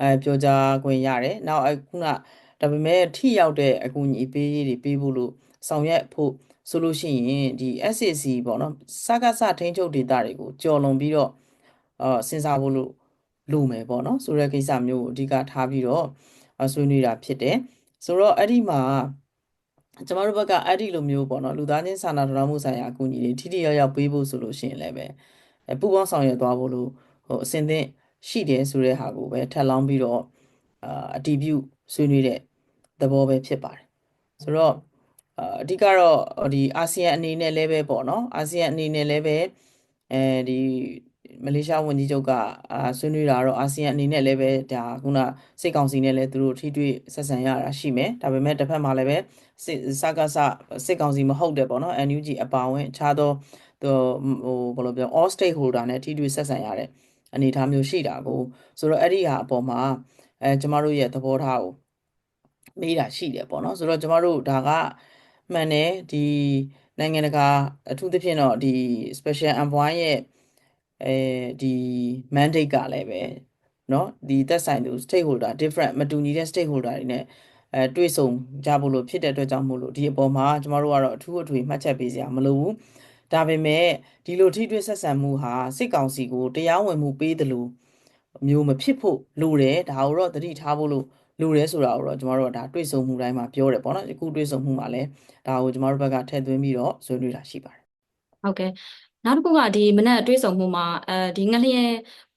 အဲပြောကြားခွင့်ရတယ်နောက်အခုနဒါပေမဲ့ထိရောက်တဲ့အကူအညီပေးရေးတွေပေးဖို့လို့ဆောင်ရွက်ဖို့ဆိုလို့ရှိရင်ဒီ SAC ပေါ့နော်စကားစထိန်းချုပ်ဒေတာတွေကိုကြော်လွန်ပြီးတော့အာစဉ်းစားဖို့လို့ လိုမယ်ပေါ့နော်ဆိုတဲ့ကိစ္စမျိုးကိုအဓိကထားပြီးတော့ဆွေးနွေးတာဖြစ်တယ်ဆိုတော့အဲ့ဒီမှာကျမတို့ဘက်ကအဲ့ဒီလိုမျိုးပေါ့နော်လူသားချင်းစာနာထောက်ထားမှုဆိုင်ရာအကူအညီတွေထိထိရောက်ရောက်ပေးဖို့ဆိုလို့ရှိရင်လည်းပဲပူပေါင်းဆောင်ရွက်သွားဖို့လို့ဟိုအစဉ်သင့်ရှိတယ်ဆိုတဲ့ဟာကိုပဲထပ်လောင်းပြီးတော့အာအတီးပြုဆွေးနွေးတဲ့သဘောပဲဖြစ်ပါတယ်ဆိုတော့အဓိကတော့ဒီအာဆီယံအနေနဲ့လည်းပဲပေါ့နော်အာဆီယံအနေနဲ့လည်းပဲအဲဒီ မလေးရှားဝန်ကြီးချုပ်ကအာဆွေးနွေးတာတော့အာဆီယံအနေနဲ့လည်းပဲဒါခုနစိတ်ကောင်စီနဲ့လည်းသူတို့ထိတွေ့ဆက်ဆံရတာရှိမယ်ဒါပေမဲ့တစ်ဖက်မှာလည်းပဲစစ်စကားစစစ်ကောင်စီမဟုတ်တယ်ပေါ့နော် NUG အပါဝင်အခြားသောဟိုဟိုဘယ်လိုပြော all stakeholder နဲ့ထိတွေ့ဆက်ဆံရတဲ့အနေအထားမျိုးရှိတာကိုဆိုတော့အဲ့ဒီဟာအပေါ်မှာအဲကျမတို့ရဲ့သဘောထားကိုမေးတာရှိတယ်ပေါ့နော်ဆိုတော့ကျမတို့ဒါကမှန်တယ်ဒီနိုင်ငံတကာအထူးသဖြင့်တော့ဒီ special envoy ရဲ့ အဲဒီ mandate ကလည်းပဲเนาะဒီသက်ဆိုင်သူ stakeholder different မတူညီတဲ့ stakeholder တွေနဲ့အဲတွေ့ဆုံကြဖို့လို့ဖြစ်တဲ့အတွက်ကြောင့်မို့လို့ဒီအပေါ်မှာကျမတို့ကတော့အထူးအထွေမှတ်ချက်ပေးစရာမလိုဘူးဒါပေမဲ့ဒီလိုထိတွေ့ဆက်ဆံမှုဟာစစ်ကောင်စီကိုတရားဝင်မှုပေးတယ်လို့မျိုးမဖြစ်ဖို့လိုတယ်ဒါကိုတော့သတိထားဖို့လို့လိုတယ်ဆိုတာကိုတော့ကျမတို့ကဒါတွေ့ဆုံမှုတိုင်းမှာပြောတယ်ပေါ့နော်အခုတွေ့ဆုံမှုမှာလည်းဒါကိုကျမတို့ဘက်ကထည့်သွင်းပြီးတော့ဆွေးနွေးတာရှိပါတယ် ဟုတ်ကဲ့ နောက်တစ်ခုကဒီမနက်တွေးဆုံမှုမှာအဲဒီငလျင်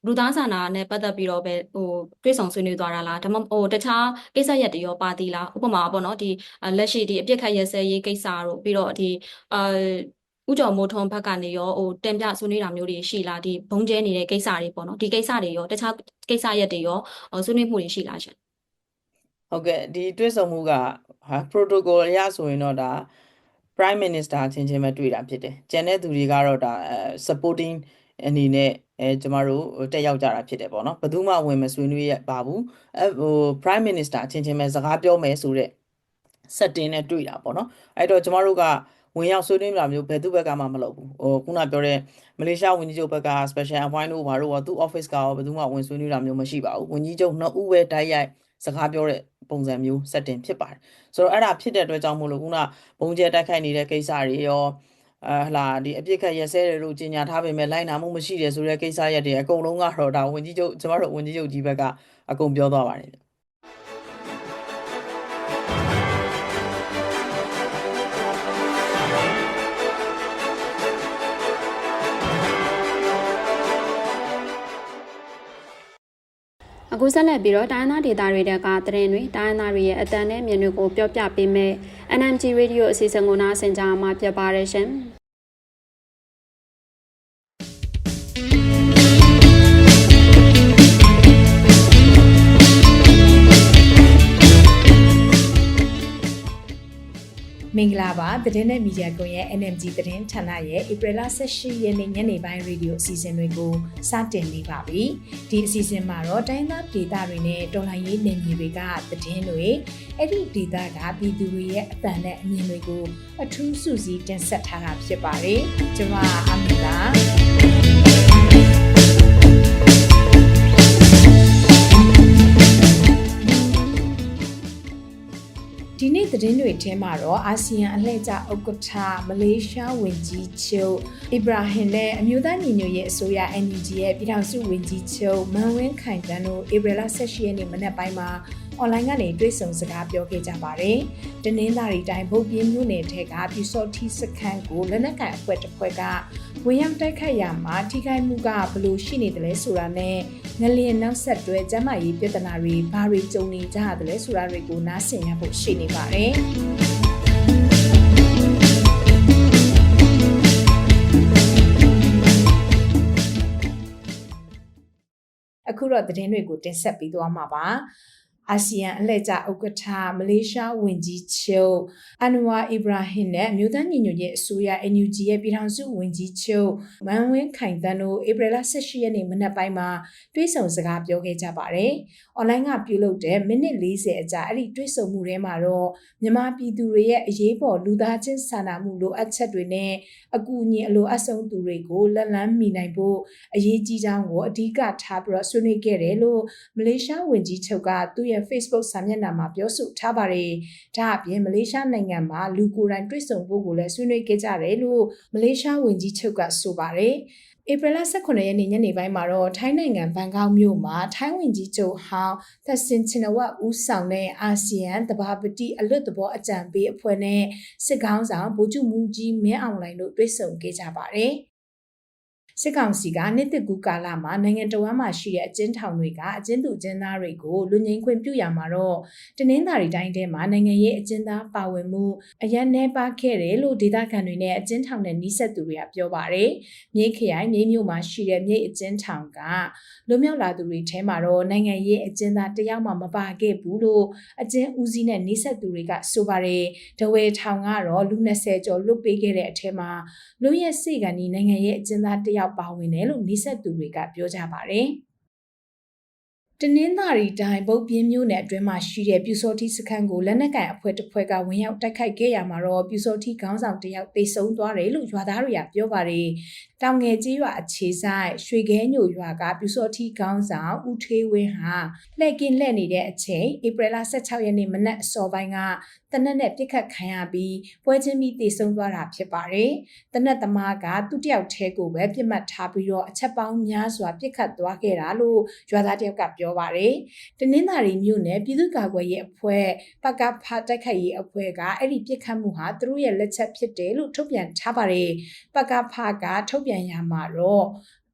လူသားစာနာနဲ့ပတ်သက်ပြီးတော့ပဲဟိုတွေးဆုံဆွေးနွေးသွားတာလားဒါမှမဟုတ်တခြားကိစ္စရက်တွေရောပါသေးလားဥပမာပေါ့နော်ဒီလက်ရှိဒီအပြစ်ခတ်ရစဲရေးကိစ္စတို့ပြီးတော့ဒီအဲဥကြော်မိုးထွန်းဘက်ကနေရောဟိုတင်ပြဆွေးနွေးတာမျိုးတွေရှိလားဒီဘုံကျဲနေတဲ့ကိစ္စတွေပေါ့နော်ဒီကိစ္စတွေရောတခြားကိစ္စရက်တွေရောဆွေးနွေးမှုတွေရှိလားရှင်ဟုတ်ကဲ့ဒီတွေ့ဆုံမှုကဟာ protocol အရဆိုရင်တော့ဒါ prime minister ချင်းချင်းပဲတွေ့တာဖြစ်တယ်။ကျန်တဲ့သူတွေကတော့ဒါ supporting အနေနဲ့အဲကျမတို့တက်ရောက်ကြတာဖြစ်တယ်ပေါ့နော်။ဘယ်သူမှဝင်မဆွေးနွေးရပါဘူး။အဲဟို prime minister ချင်းချင်းပဲစကားပြောမယ်ဆိုတဲ့ setting နဲ့တွေ့တာပေါ့နော်။အဲ့တော့ကျမတို့ကဝင်ရောက်ဆွေးနွေးတာမျိုးဘယ်သူဘက်ကမှမလုပ်ဘူးဟိုခုနပြောတဲ့မလေးရှားဝန်ကြီးချုပ်ဘက်က special envoy တို့ဘာတို့ကသူ့ office ကရောဘယ်သူမှဝင်ဆွေးနွေးတာမျိုးမရှိပါဘူးဝန်ကြီးချုပ်နှစ်ဦးပဲတိုက်ရိုက် စကားပြောတဲ့ပုံစံမျိုး setting ဖြစ်ပါတယ်ဆိုတော့အဲ့ဒါဖြစ်တဲ့အတွက်ကြောင့်မို့လို့ခုနဘုံကျဲတိုက်ခိုက်နေတဲ့ကိစ္စတွေရောအဲဟလာဒီအပြစ်ခတ်ရစဲတယ်လို့ကြီးညာထားပေမဲ့လိုက်နာမှုမရှိတယ်ဆိုတဲ့ကိစ္စရက်တွေအကုန်လုံးကတော့ဒါဝန်ကြီးချုပ်ကျမတို့ဝန်ကြီးချုပ်ကြီးဘက်ကအကုန်ပြောသွားပါတယ် အခုဆက်လက်ပြီးတော့တိုင်းသားဒေသတွေတဲကသတင်းတွေတိုင်းသားတွေရဲ့အတန်နဲ့မြင်တွေကိုပြောပြပေးမယ် NMG Radio အစီအစဉ်ကိုနားဆင်ကြမှာဖြစ်ပါတယ်ရှင် မင်္ဂလာပါသတင်းနဲ့မီဒီယာကွန်ရဲ့ NMG သတင်းဌာနရဲ့ဧပြီလ18ရက်နေ့ညနေပိုင်းရေဒီယိုအစီအစဉ်တွေကိုစတင်နေပါပြီဒီအစီအစဉ်မှာတော့တိုင်းသားဒေသတွေနဲ့တော်လှန်ရေးနယ်မြေတွေကသတင်းတွေအဲ့ဒီဒေသကပြည်သူတွေရဲ့အသံနဲ့အမြင်တွေကိုအထူးစုစည်းတင်ဆက်ထားတာဖြစ်ပါတယ်ကျွန်မအမီ သတင်းတွေထဲမှာတော့အာဆီယံအလှည့်ကျဥက္ကဋ္ဌမလေးရှားဝန်ကြီးချုပ်အီဘရာဟင်နဲ့အမျိုးသားညီညွတ်ရေးအစိုးရ NUG ရဲ့ပြည်ထောင်စုဝန်ကြီးချုပ်မန်ဝင်းခိုင်တန်းတို့ဧပြီလ18ရက်နေ့မနက်ပိုင်းမှာအွန်လိုင်းကနေတွေ့ဆုံစကားပြောခဲ့ကြပါတယ်။တနင်္သာရီတိုင်းဗုတ်ပြင်းမြို့နယ်ထက်ကပြူစော့ထီစခန်းကိုလက်နက်ကန်အဖွဲ့တစ်ဖွဲ့ကဝင်ရောက်တိုက်ခတ်ရမှာထိခိုက်မှုကဘယ်လိုရှိနေတယ်လဲဆိုတာနဲ့ ငလျင်နောက်ဆက်တွဲကျန်းမာရေးပြဿနာတွေဘာတွေကြုံနေကြရတယ်လဲဆိုတာတွေကိုနားဆင်ရဖို့ရှိနေပါတယ်။အခုတော့သတင်းတွေကိုတင်ဆက်ပေးသွားမှာပါ အာဆီယံအလှည့်ကျဥက္ကဋ္ဌမလေးရှားဝန်ကြီးချုပ်အန်ဝါအီဘရာဟင်နဲ့အမျိုးသားညီညွတ်ရေးအစိုးရ NUG ရဲ့ပြည်ထောင်စုဝန်ကြီးချုပ်မန်ဝင်းခိုင်တန်းတို့ဧပြီလ18ရက်နေ့မနက်ပိုင်းမှာတွေ့ဆုံစကားပြောခဲ့ကြပါတယ်။ online ကပြုလုပ်တဲ့မိနစ်40အကြာအဲ့ဒီတွေ့ဆုံမှုထဲမှာတော့မြန်မာပြည်သူတွေရဲ့အရေးပေါ်လူသားချင်းစာနာမှုလိုအပ်ချက်တွေနဲ့အကူအညီအလိုအပ်ဆုံးသူတွေကိုလက်လန်းမီနိုင်ဖို့အရေးကြီးကြောင်းကိုအဓိကထားပြီးတော့ဆွေးနွေးခဲ့တယ်လို့မလေးရှားဝန်ကြီးချုပ်ကသူ့ရဲ့ Facebook စာမျက်နှာမှာပြောဆိုထားပါတယ်။ဒါအပြင်မလေးရှားနိုင်ငံမှာလူကိုယ်တိုင်တွေ့ဆုံဖို့ကိုလည်းဆွေးနွေးခဲ့ကြတယ်လို့မလေးရှားဝန်ကြီးချုပ်ကဆိုပါတယ်။ဧပြီလ18ရက်နေ့ညနေပိုင်းမှာတော့ထိုင်းနိုင်ငံဘန်ကောက်မြို့မှာထိုင်းဝန်ကြီးချုပ်ဟောင်းသက်စင်ချင်နဝတ်ဦးဆောင်တဲ့အာဆီယံတဘာပတိအလွတ်တဘောအကြံပေးအဖွဲ့နဲ့စစ်ကောင်းဆောင်ဗိုလ်ချုပ်မူကြီးမင်းအောင်လှိုင်တို့တွေ့ဆုံခဲ့ကြပါတယ်။ စစ်ကောင်စီကနှစ်သက်ကူကာလမှာနိုင်ငံတော်ဝန်မှရှိတဲ့အကျဉ်းထောင်တွေကအကျဉ်းသူအကျဉ်းသားတွေကိုလူငင်းခွင့်ပြုရမှာတော့တနင်္သာရီတိုင်းထဲမှာနိုင်ငံရေးအကျဉ်းသားပါဝင်မှုအရန်နှဲပါခဲ့တယ်လို့ဒေသခံတွေနဲ့အကျဉ်းထောင်နဲ့နှိဆက်သူတွေကပြောပါတယ်။မြိတ်ခရိုင်မြိတ်မြို့မှာရှိတဲ့မြိတ်အကျဉ်းထောင်ကလူမျိုးလာသူတွေထဲမှာတော့နိုင်ငံရေးအကျဉ်းသားတယောက်မှမပါခဲ့ဘူးလို့အကျဉ်းဦးစီးနဲ့နှိဆက်သူတွေကဆိုပါတယ်။ဒဝဲထောင်ကတော့လူ20ကျော်လွတ်ပေးခဲ့တဲ့အထက်မှာလူရဲ့စိတ်ကနေနိုင်ငံရေးအကျဉ်းသားတယောက်ပါဝင်တယ်လို့နှိဆက်သူတွေကပြောကြပါတယ်။တနင်္သာရီတိုင်းဗုတ်ပြင်းမြို့နယ်အတွင်းမှာရှိတဲ့ပြူစောတိစခန်းကိုလက်နက်ကင်အဖွဲ့တစ်ဖွဲ့ကဝင်ရောက်တိုက်ခိုက်ခဲ့ရမှာတော့ပြူစောတိခေါင်းဆောင်တယောက်တိတ်ဆုံးသွားတယ်လို့ရွာသားတွေကပြောပါတယ်။တောင်ငယ်ကြီးရွာအခြေဆိုင်ရွှေခဲညိုရွာကပြူစောတိခေါင်းဆောင်ဦးထေးဝင်းဟာလှည့်ကင်းလှည့်နေတဲ့အချိန်ဧပြီလ16ရက်နေ့မနက်အစောပိုင်းကတနက်နဲ့ပြစ်ခတ်ခံရပြီးပွဲချင်းပြီးတိတ်ဆုံးသွားတာဖြစ်ပါတယ်။တနက်သမားကသူ့တယောက်ထဲကိုပဲပြစ်မှတ်ထားပြီးတော့အချက်ပေါင်းများစွာပြစ်ခတ်သွားခဲ့တာလို့ရွာသားတယောက်ကပြောပါတယ်။တနင်္သာရီမြို့နယ်ပြည်သူ့ကာကွယ်ရေးအဖွဲ့ပကဖတိုက်ခိုက်ရေးအဖွဲ့ကအဲ့ဒီပြစ်ခတ်မှုဟာသူတို့ရဲ့လက်ချက်ဖြစ်တယ်လို့ထုတ်ပြန်ထားပါတယ်။ပကဖကထုတ်ပြန်ရမှာတော့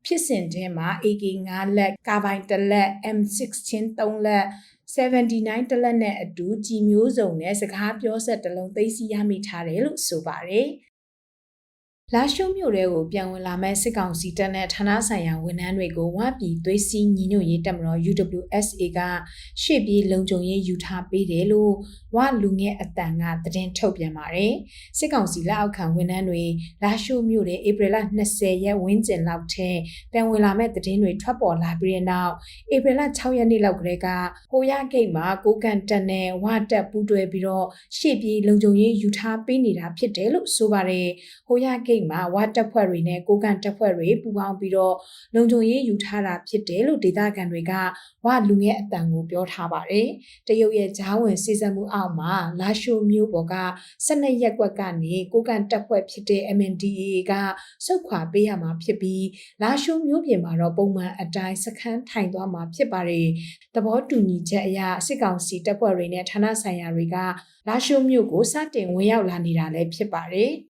ဖြစ်စဉ်ထဲမှာ AK9 လက်ကာဘိုင်တလက် M16 3လက် 79တလက်နဲ့အတူကြည်မျိုးစုံနဲ့စကားပြောဆက်တစ်လုံးသိသိရမိထားတယ်လို့ဆိုပါတယ်။ လာရှုံမြို့တွေကိုပြန်ဝင်လာမဲ့စစ်ကောင်စီတပ်နဲ့ဌာနဆိုင်ရာဝန်ထမ်းတွေကိုဝပြည်သွေးစည်းညီညွတ်ရေးတပ်မတော် UWSA ကရှေ့ပြေးလုံခြုံရေးယူထားပေးတယ်လို့ဝလူငယ်အတန်ကသတင်းထုတ်ပြန်ပါတယ်။စစ်ကောင်စီလက်အောက်ခံဝန်ထမ်းတွေလာရှုံမြို့တွေဧပြီလ20ရက်ဝန်းကျင်လောက်ထဲပြန်ဝင်လာမဲ့သတင်းတွေထွက်ပေါ်လာပြီးတဲ့နောက်ဧပြီလ6ရက်နေ့လောက်ကလေးကဟိုရဂိတ်မှာကိုကန်တက်နဲ့ဝတက်ပူးတွဲပြီးတော့ရှေ့ပြေးလုံခြုံရေးယူထားပေးနေတာဖြစ်တယ်လို့ဆိုပါတယ်။ဟိုရဂိတ်မှာဝတက်ဖွဲ့တွေနဲ့ကိုကန်တက်ဖွဲ့တွေပူးပေါင်းပြီးတော့လုံခြုံရေးယူထားတာဖြစ်တယ်လို့ဒေသခံတွေကဝလူငယ်အတန်ကိုပြောထားပါတယ်။တရုတ်ရဲ့ဂျားဝင်စီစံမှုအောက်မှာလာရှိုမျိုးပေါ်က12ရက်ကွက်ကနေကိုကန်တက်ဖွဲ့ဖြစ်တဲ့ MNDAA ကစုတ်ခွာပေးရမှာဖြစ်ပြီးလာရှိုမျိုးပြင်မှာတော့ပုံမှန်အတိုင်းစခန်းထိုင်သွားမှာဖြစ်ပါတယ်။သဘောတူညီချက်အရစစ်ကောင်စီတပ်ဖွဲ့တွေနဲ့ဌာနဆိုင်ရာတွေကလာရှိုမျိုးကိုစတင်ဝင်ရောက်လာနေတာလည်းဖြစ်ပါတယ်။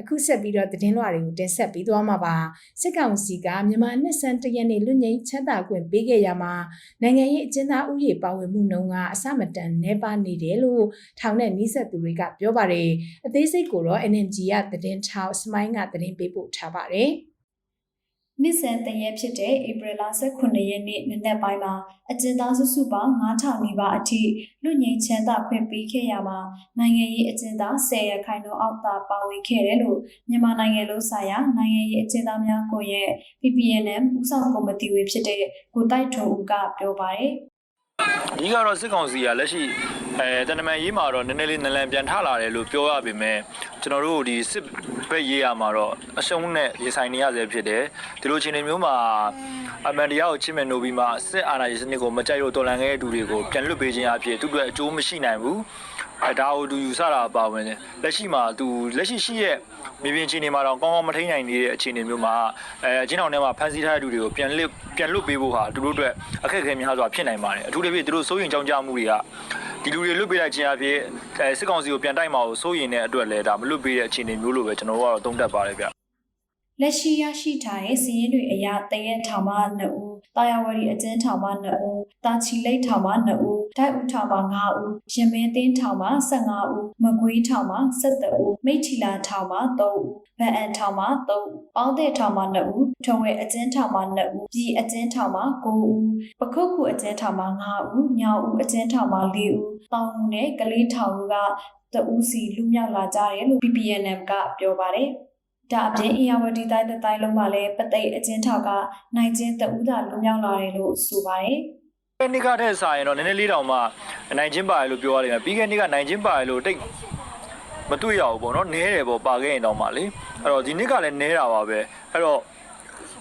အခုဆက်ပြီးတော့သတင်းလွှာတွေကိုတင်ဆက်ပြီးသွားမှာပါစစ်ကောင်စီကမြန်မာနှစ်ဆန်းတရက်နေ့လွတ်ငင်းချမ်းသာခွင့်ပေးခဲ့ရမှာနိုင်ငံရေးအကျဉ်းသားဥယေပါဝင်မှုနှုန်းကအစမတန်နှဲပါနေတယ်လို့ထောင်နဲ့နှိဆက်သူတွေကပြောပါတယ်အသေးစိတ်ကိုတော့ NNG ကသတင်းထောက်စမိုင်းကသတင်းပေးပို့ထားပါတယ် နှစ်ဆန်တရက်ဖြစ်တဲ့ဧပြီလ18ရက်နေ့နံနက်ပိုင်းမှာအကျဉ်းသားစုစုပေါင်း9000နီးပါးအထိလူငင်းချမ်းသာခွင့်ပေးခဲ့ရမှာနိုင်ငံရေးအကျဉ်းသား10ရခိုင်နှုန်းအောက်သာပါဝင်ခဲ့တယ်လို့မြန်မာနိုင်ငံလုံးဆိုင်ရာနိုင်ငံရေးအကျဉ်းသားများကိုရဲ့ PPNM ဥဆောင်ကော်မတီဝင်ဖြစ်တဲ့ကိုတိုက်ထုံဦးကပြောပါတယ် အကြီးကတော့စစ်ကောင်စီကလက်ရှိအဲတနမန်ရေးမှာတော့နည်းနည်းလေးနလန်ပြန်ထလာတယ်လို့ပြောရပေမဲ့ကျွန်တော်တို့ဒီစစ်ဘက်ရေးရမှာတော့အရှုံးနဲ့ရင်ဆိုင်နေရဆဲဖြစ်တယ်ဒီလိုအခြေအနေမျိုးမှာအမှန်တရားကိုချစ်မြတ်နိုးပြီးမှစစ်အာဏာရေးစနစ်ကိုမကြိုက်လို့တော်လှန်ခဲ့တဲ့သူတွေကိုပြန်လွတ်ပေးခြင်းအဖြစ်သူတို့အကျိုးမရှိနိုင်ဘူးအဲဒါကိုသူယူဆတာပါဝင်တယ်လက်ရှိမှာသူလက်ရှိရှိရဲ့ မြေပြင်အခြေအနေမှာတော့ကောင်းကောင်းမထိန်နိုင်နေတဲ့အခြေအနေမျိုးမှာအဲအချင်းအောင်ထဲမှာဖန်ဆီးထားတဲ့လူတွေကိုပြန်လစ်ပြန်လွတ်ပေးဖို့ဟာသူတို့အတွက်အခက်အခဲများစွာဖြစ်နိုင်ပါတယ်အထူးသဖြင့်သူတို့စိုးရင်ကြောင်းကြမှုတွေကဒီလူတွေလွတ်ပေးလိုက်ခြင်းအဖြစ်အဲစစ်ကောင်စီကိုပြန်တိုက်မှာကိုစိုးရင်တဲ့အတွက်လည်းဒါမလွတ်ပေးတဲ့အခြေအနေမျိုးလို့ပဲကျွန်တော်တို့ကတော့သုံးသပ်ပါတယ်ဗျ လက်ရှိရရှိထားတဲ့စီးရင်တွေအရာတရက်ထောင်မှ2ဦးတာယာဝရီအကျဉ်းထောင်မှ2ဦးတာချီလိတ်ထောင်မှ2ဦးဒိုက်ဦးထောင်မှ5ဦးရင်မင်းသင်းထောင်မှ15ဦးမကွေးထောင်မှ17ဦးမိထီလာထောင်မှ3ဦးဗန်အန်ထောင်မှ3ဦးပေါင်းတဲ့ထောင်မှ2ဦးထုံဝဲအကျဉ်းထောင်မှ2ဦးပြည်အကျဉ်းထောင်မှ9ဦးပခုတ်ခုအကျဉ်းထောင်မှ5ဦးညောင်ဦးအကျဉ်းထောင်မှ4ဦးတောင်ဦးနဲ့ကလေးထောင်ကတဦးစီလူမြောက်လာကြတယ်လို့ PPNM ကပြောပါတယ် ဒါအပြင်အရာဝတီတိုင်းတစ်တိုင်းလုံးမှာလည်းပသိတ်အချင်းထောက်ကနိုင်ချင်းတဦးသာလွန်မြောက်လာတယ်လို့ဆိုပါတယ်ဒီနေ့ကတည်းကစားရင်တော့နည်းနည်းလေးတောင်မှနိုင်ချင်းပါတယ်လို့ပြောရတယ်ပြီးခဲ့တဲ့နေ့ကနိုင်ချင်းပါတယ်လို့တိတ်မတွေ့ရဘူးပေါ့နော်နဲတယ်ပေါ့ပါခဲ့ရင်တော့မှလေအဲ့တော့ဒီနေ့ကလည်းနဲတာပါပဲအဲ့တော့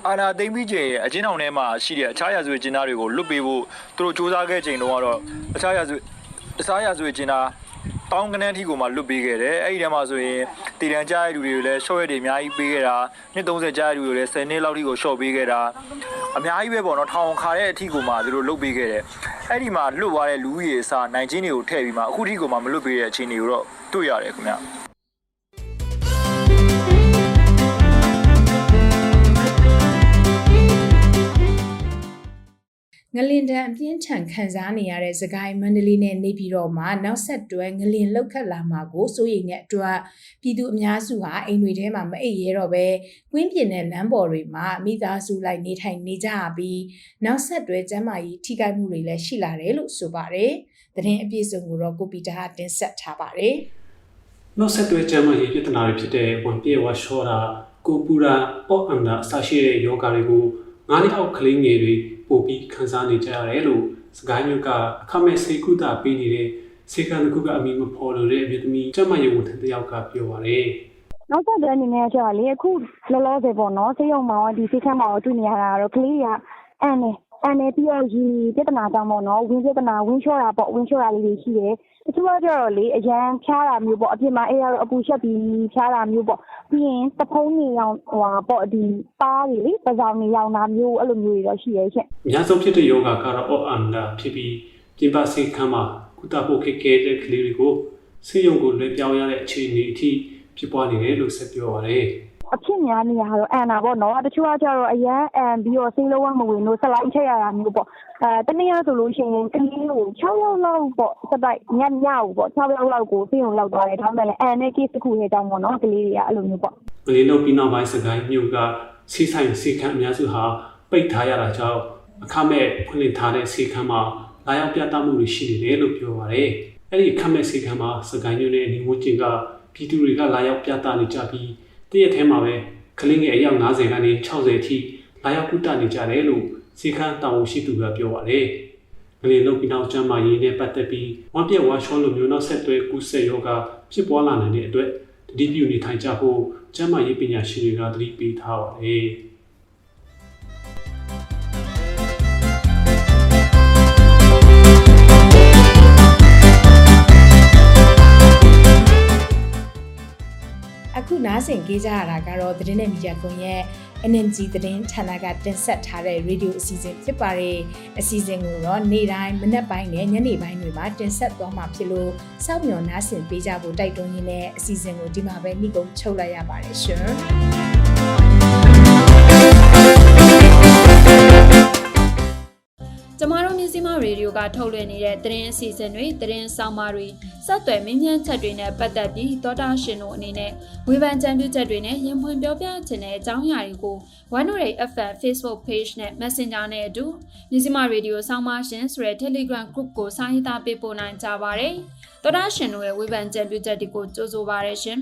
အာနာသိမ့်ပြီးချိန်အချင်းအောင်ထဲမှာရှိတဲ့အခြားရာဇဝတ်ကျင်းသားတွေကိုလွတ်ပေးဖို့သူတို့စူးစမ်းခဲ့ချိန်တော့ကတော့အခြားရာဇဝတ်အခြားရာဇဝတ်ကျင်းသား တောင်းကနန်းထီကိုမှလွတ်ပေးခဲ့တယ်အဲ့ဒီထဲမှာဆိုရင်တည်တံကြားရတဲ့လူတွေကိုလည်းရှော့ရက်တွေအများကြီးပေးခဲ့တာနှစ်30ကြားရတဲ့လူတွေလည်း10နှစ်လောက်ထိကိုရှော့ပေးခဲ့တာအများကြီးပဲပေါ့နော်ထောင်ခါတဲ့အထိကိုမှသူတို့လွတ်ပေးခဲ့တယ်အဲ့ဒီမှာလွတ်သွားတဲ့လူကြီးအစားနိုင်ချင်းတွေကိုထည့်ပြီးမှအခုထိကိုမှမလွတ်ပေးတဲ့အခြေအနေကိုတော့တွေ့ရတယ်ခင်ဗျ ငလင်တန်အပြင်းထန်ခံစားနေရတဲ့စကိုင်းမန္တလေးနဲ့နေပြည်တော်မှာနောက်ဆက်တွဲငလင်လောက်ခတ်လာမှာကိုစိုးရိမ်တဲ့အတွက်ပြည်သူအများစုဟာအိမ်တွေထဲမှာမအိပ်ရဲတော့ပဲကွင်းပြင်တဲ့လမ်းပေါ်တွေမှာမိသားစုလိုက်နေထိုင်နေကြရပြီးနောက်ဆက်တွဲကျန်းမာရေးထိခိုက်မှုတွေလည်းရှိလာတယ်လို့ဆိုပါတယ်။သတင်းအပြည့်စုံကိုတော့ကိုပီတာကတင်ဆက်ထားပါတယ်။နောက်ဆက်တွဲကျန်းမာရေးပြဿနာတွေဖြစ်တဲ့ဝန်ပြေဝါရှောတာကိုပူရာအော့အန်ဒါအစရှိတဲ့ယောဂါတွေကိုငါးနှစ်အောက်ကလေးငယ်တွေ ပို့ပြီးခံစားနေကြရတယ်လို့စကိုင်းမြို့ကအခမဲ့စေကုသပေးနေတဲ့စေကံတစ်ခုကအမိမဖော်လို့တဲ့အမျိုးသမီးကျန်းမာရေးဝန်ထမ်းတစ်ယောက်ကပြောပါရယ်နောက်ဆက်တွဲအနေနဲ့ကျတော့လေအခုလောလောဆယ်ပေါ့နော်ဆေးရုံမှာရောဒီစိတ်ခမ်းမှာရောတွေ့နေရတာကတော့ကလေးတွေကအန်နေ အန်နေပြီးတော့ဒီပြဿနာကြောင့်ပေါ့နော်ဝင်းပြဿနာဝင်းလျှော့တာပေါ့ဝင်းလျှော့တာလေးတွေရှိတယ်တချို့ကကျတော့လေအရန်ဖျားတာမျိုးပေါ့အပြင်မှာအေးရတော့အပူရှက်ပြီးဖျားတာမျိုးပေါ့ပြီးရင်တဖုံးနေအောင်ဟိုဟာပေါ့ဒီပါးတွေလေပဇောင်နေအောင်တာမျိုးအဲ့လိုမျိုးတွေတော့ရှိရဲ့ရှင့်အများဆုံးဖြစ်တဲ့ယောဂါကတော့အော့အန်ဒါဖြစ်ပြီးပြင်ပစေခမ်းမှာကုသဖို့ခက်ခဲတဲ့ကလေးတွေကိုဆေးရုံကိုလွှဲပြောင်းရတဲ့အခြေအနေအထိဖြစ်ပွားနေတယ်လို့ဆက်ပြောပါရယ် အဖြစ်များနေရတော့အန်တာပေါ့နော်တချို့ကကျတော့အရန်အန်ပြီးတော့စိတ်လုံးဝမဝင်လို့ဆက်လိုက်ချက်ရတာမျိုးပေါ့အဲတနေ့ရဆိုလို့ရှိရင်ကလေးကို6ယောက်လောက်ပေါ့စက်တိုက်ညညကိုပေါ့6ယောက်လောက်ကိုစိတ်ုံလောက်သွားတယ်ဒါမှမဟုတ်လည်းအန်နဲ့ case တစ်ခုရဲ့အကြောင်းပေါ့နော်ကလေးတွေကအဲ့လိုမျိုးပေါ့။မလေးလုံးပြီးနောက်ပိုင်းစကိုင်းမြို့ကစီးဆိုင်စီခန်းအများစုဟာပိတ်ထားရတာကြောင့်အခမဲ့ဖွင့်လှစ်ထားတဲ့စီခန်းမှာလာရောက်ပြသမှုတွေရှိနေတယ်လို့ပြောပါရယ်။အဲ့ဒီအခမဲ့စီခန်းမှာစကိုင်းမြို့နယ်နေဝန်းကျင်ကပြည်သူတွေကလာရောက်ပြသနေကြပြီး တရက်ထဲမှာပဲကလေးငယ်အယောက်90ကနေ60အထိလာရောက်ကုသနေကြတယ်လို့စီခန်းတာဝန်ရှိသူကပြောပါရယ်။မလေးလုံးပြီးနောက်ကျမ်းမာရေးနဲ့ပတ်သက်ပြီးဝမ်းပြက်ဝါရှောလိုမျိုးနောက်ဆက်တွဲကူးစက်ရောဂါဖြစ်ပွားလာနိုင်တဲ့အတွက်တတိပြုနေထိုင်ကြဖို့ကျန်းမာရေးပညာရှင်တွေကသတိပေးထားပါတယ်။ နားဆင်ကြကြရတာကတော့သတင်းနဲ့မီဒီယာကွန်ရဲ့ NNG သတင်းဌာနကတင်ဆက်ထားတဲ့ရေဒီယိုအစီအစဉ်ဖြစ်ပါတယ်။အစီအစဉ်ကိုတော့နေ့တိုင်းမနက်ပိုင်းနဲ့ညနေပိုင်းတွေမှာတင်ဆက်သွားမှာဖြစ်လို့စောင့်မျှော်နားဆင်ပေးကြဖို့တိုက်တွန်းရင်းနဲ့အစီအစဉ်ကိုဒီမှာပဲနှိကုံချုပ်လိုက်ရပါတယ်ရှင်။ မတို့မြစည်းမရေဒီယိုကထုတ်လွှင့်နေတဲ့သတင်းအစီအစဉ်တွေသတင်းဆောင်မတွေစက်သွယ်မင်းမြန်းချက်တွေနဲ့ပတ်သက်ပြီးသောတာရှင်တို့အနေနဲ့ဝေဖန်ကြံပြုချက်တွေနဲ့ရင်ဖွင့်ပြောပြခြင်းတဲ့အကြောင်းအရာတွေကို108 FM Facebook Page နဲ့ Messenger နဲ့အတူမြစည်းမရေဒီယိုဆောင်မရှင်ဆိုတဲ့ Telegram Group ကိုစာရေးသားပေးပို့နိုင်ကြပါတယ်။သောတာရှင်တို့ရဲ့ဝေဖန်ကြံပြုချက်တွေကိုကြိုဆိုပါရရှင်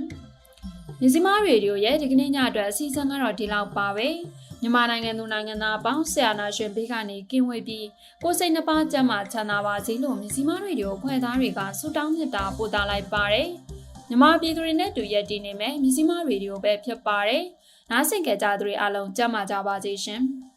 ။မြစည်းမရေဒီယိုရဲ့ဒီကနေ့ညအတွက်အစီအစဉ်ကတော့ဒီလောက်ပါပဲ။ မြန်မာနိုင်ငံသူနိုင်ငံသားအပေါင်းဆရာနာရှင်ဘေးကနေကင်းဝေးပြီးကိုယ်စိတ်နှပါကြမ်းမှချမ်းသာပါစေလို့မြစီမရေဒီယိုဖွဲ့သားတွေကဆုတောင်းမြတ်တာပို့သလိုက်ပါတယ်။မြန်မာပြည်သူတွေနဲ့တူရက်တည်နေမယ်မြစီမရေဒီယိုပဲဖြစ်ပါတယ်။နားဆင်ကြကြသူတွေအားလုံးကြမ်းမှကြပါစေရှင်။